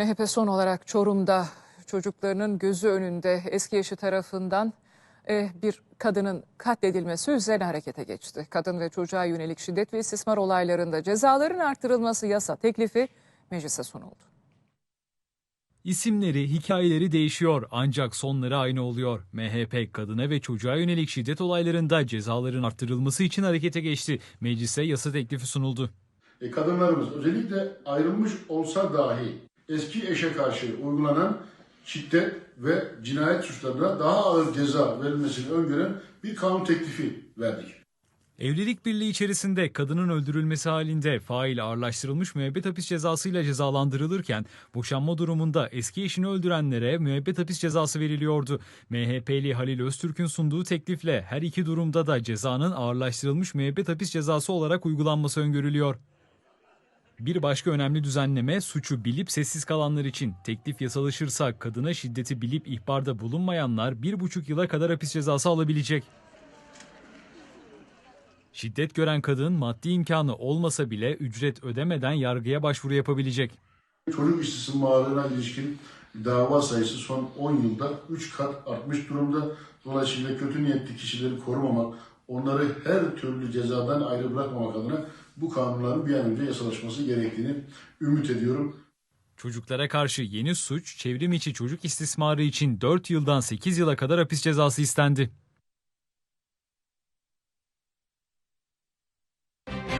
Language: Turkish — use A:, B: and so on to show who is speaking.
A: MHP son olarak Çorum'da çocuklarının gözü önünde eski eşi tarafından eh, bir kadının katledilmesi üzerine harekete geçti. Kadın ve çocuğa yönelik şiddet ve istismar olaylarında cezaların artırılması yasa teklifi meclise sunuldu.
B: İsimleri, hikayeleri değişiyor ancak sonları aynı oluyor. MHP kadına ve çocuğa yönelik şiddet olaylarında cezaların arttırılması için harekete geçti. Meclise yasa teklifi sunuldu.
C: E, kadınlarımız özellikle ayrılmış olsa dahi eski eşe karşı uygulanan şiddet ve cinayet suçlarına daha ağır ceza verilmesini öngören bir kanun teklifi verdik.
B: Evlilik birliği içerisinde kadının öldürülmesi halinde fail ağırlaştırılmış müebbet hapis cezasıyla cezalandırılırken boşanma durumunda eski eşini öldürenlere müebbet hapis cezası veriliyordu. MHP'li Halil Öztürk'ün sunduğu teklifle her iki durumda da cezanın ağırlaştırılmış müebbet hapis cezası olarak uygulanması öngörülüyor. Bir başka önemli düzenleme suçu bilip sessiz kalanlar için. Teklif yasalaşırsa kadına şiddeti bilip ihbarda bulunmayanlar bir buçuk yıla kadar hapis cezası alabilecek. Şiddet gören kadın maddi imkanı olmasa bile ücret ödemeden yargıya başvuru yapabilecek.
C: Çocuk istismarına ilişkin dava sayısı son 10 yılda 3 kat artmış durumda. Dolayısıyla kötü niyetli kişileri korumamak, onları her türlü cezadan ayrı bırakmamak adına bu kanunların bir an önce yasalaşması gerektiğini ümit ediyorum.
B: Çocuklara karşı yeni suç, çevrim içi çocuk istismarı için 4 yıldan 8 yıla kadar hapis cezası istendi.